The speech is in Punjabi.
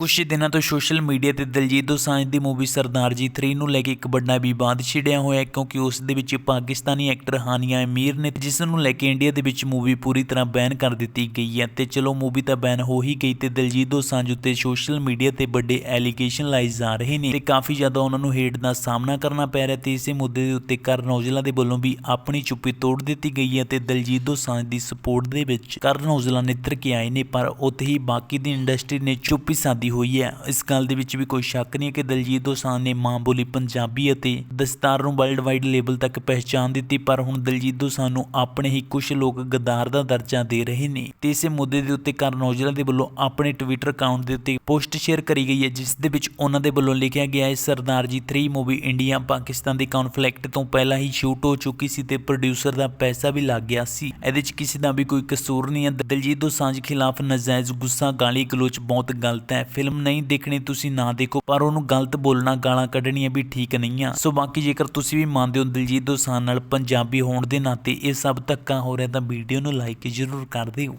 ਕੁਝ ਦਿਨਾਂ ਤੋਂ ਸੋਸ਼ਲ ਮੀਡੀਆ ਤੇ ਦਲਜੀਤ ਦੋਸਾਂਝ ਦੀ ਮੂਵੀ ਸਰਦਾਰ ਜੀ 3 ਨੂੰ ਲੈ ਕੇ ਇੱਕ ਵੱਡਾ ਵਿਵਾਦ ਛਿੜਿਆ ਹੋਇਆ ਹੈ, ਕਿਉਂਕਿ ਉਸ ਦੇ ਵਿੱਚ ਪਾਕਿਸਤਾਨੀ ਐਕਟਰ ਹਾਨੀਆ ਅਮੀਰ ਨੇ ਜਿਸ ਨੂੰ ਲੈ ਕੇ ਇੰਡੀਆ ਦੇ ਵਿੱਚ ਮੂਵੀ ਪੂਰੀ ਤਰ੍ਹਾਂ ਬੈਨ ਕਰ ਦਿੱਤੀ ਗਈ ਹੈ। ਤੇ ਚਲੋ, ਮੂਵੀ ਤਾਂ ਬੈਨ ਹੋ ਹੀ ਗਈ ਤੇ ਦਲਜੀਤ ਦੋਸਾਂਝ ਉੱਤੇ ਸੋਸ਼ਲ ਮੀਡੀਆ ਤੇ ਵੱਡੇ ਐਲੀਗੇਸ਼ਨ ਲਾਏ ਜਾ ਰਹੇ ਨੇ ਤੇ ਕਾਫੀ ਜ਼ਿਆਦਾ ਉਹਨਾਂ ਨੂੰ ਹੇਟ ਦਾ ਸਾਹਮਣਾ ਕਰਨਾ ਪੈ ਰਿਹਾ ਤੇ ਇਸੇ ਮੁੱਦੇ ਦੇ ਉੱਤੇ ਕਰਨ ਔਜਲਾ ਦੇ ਵੱਲੋਂ ਵੀ ਆਪਣੀ ਚੁੱਪੀ ਤੋੜ ਦਿੱਤੀ ਗਈ ਹੈ ਤੇ ਦਲਜੀਤ ਦੋਸਾਂਝ ਦੀ ਸਪੋਰਟ ਦੇ ਵਿੱਚ ਕਰਨ ਔਜਲਾ ਨਿੱਤਰ ਕੇ ਆਏ ਨੇ, ਪਰ ਉੱਥੇ ਹੀ ਬਾਕੀ ਦੀ ਇੰਡਸਟਰੀ ਨੇ ਚੁੱਪੀ ਸਾਦੀ ਹੋਈ ਹੈ। ਇਸ ਗੱਲ ਦੇ ਵਿੱਚ ਵੀ ਕੋਈ ਸ਼ੱਕ ਨਹੀਂ ਹੈ ਕਿ ਦਲਜੀਤ ਦੋਸਾਂਝ ਨੇ ਮਾਂ ਬੋਲੀ ਪੰਜਾਬੀ ਅਤੇ ਦਸਤਾਰ ਨੂੰ ਵਰਲਡ ਵਾਈਡ ਲੈਵਲ ਤੱਕ ਪਹਿਚਾਨ ਦਿੱਤੀ, ਪਰ ਹੁਣ ਦਿਲਜੀਤ ਦੋਸਾਂਝ ਨੂੰ ਆਪਣੇ ਹੀ ਕੁਝ ਲੋਕ ਗਦਾਰ ਦਾ ਦਰਜਾ ਦੇ ਰਹੇ ਨੇ। ਤੇ ਇਸੇ ਮੁੱਦੇ ਦੇ ਉੱਤੇ ਕਰਨ ਔਜਲਾ ਦੇ ਵੱਲੋਂ ਆਪਣੇ ਟਵਿੱਟਰ ਅਕਾਊਂਟ ਦੇ ਉੱਤੇ ਪੋਸਟ ਸ਼ੇਅਰ ਕਰੀ ਗਈ ਹੈ, ਜਿਸ ਦੇ ਵਿੱਚ ਉਹਨਾਂ ਦੇ ਵੱਲੋਂ ਲਿਖਿਆ ਗਿਆ ਹੈ, ਸਰਦਾਰ ਜੀ 3 ਮੂਵੀ ਇੰਡੀਆ ਪਾਕਿਸਤਾਨ ਦੇ ਕਨਫਲਿਕਟ ਤੋਂ ਪਹਿਲਾਂ ਹੀ ਸ਼ੂਟ ਹੋ ਚੁੱਕੀ ਸੀ ਤੇ ਪ੍ਰੋਡਿਊਸਰ ਦਾ ਪੈਸਾ ਵੀ ਲੱਗ ਗਿਆ ਸੀ। ਇਹਦੇ 'ਚ ਕਿਸੇ ਦਾ ਵੀ ਕੋਈ ਕਸੂਰ ਨਹੀਂ ਹੈ। ਦਲਜੀਤ ਦੋਸਾਂਝ ਖਿਲਾਫ ਨਜਾਇਜ਼ ਗੁੱਸਾ ਗਾਲੀ ਗਲੋਚ ਬਹੁਤ ਗਲਤ ਹੈ। ਫਿਲਮ ਨਹੀਂ ਦੇਖਣੀ ਤੁਸੀਂ ਨਾ ਦੇਖੋ, ਪਰ ਉਹਨੂੰ ਗਲਤ ਬੋਲਣਾ, ਗਾਲਾਂ ਕੱਢਣੀਆਂ ਵੀ ਠੀਕ ਨਹੀਂ ਆ। ਸੋ ਬਾਕੀ ਜੇਕਰ ਤੁਸੀਂ ਵੀ ਮੰਨਦੇ ਹੋ ਦਿਲਜੀਤ ਦੋਸਾਂਝ ਨਾਲ ਪੰਜਾਬੀ ਹੋਣ ਦੇ ਨਾਤੇ ਇਹ ਸਭ ਧੱਕਾ ਹੋ ਰਿਹਾ, ਤਾਂ ਵੀਡੀਓ ਨੂੰ ਲਾਈਕ ਜ਼ਰੂਰ ਕਰ ਦਿਓ।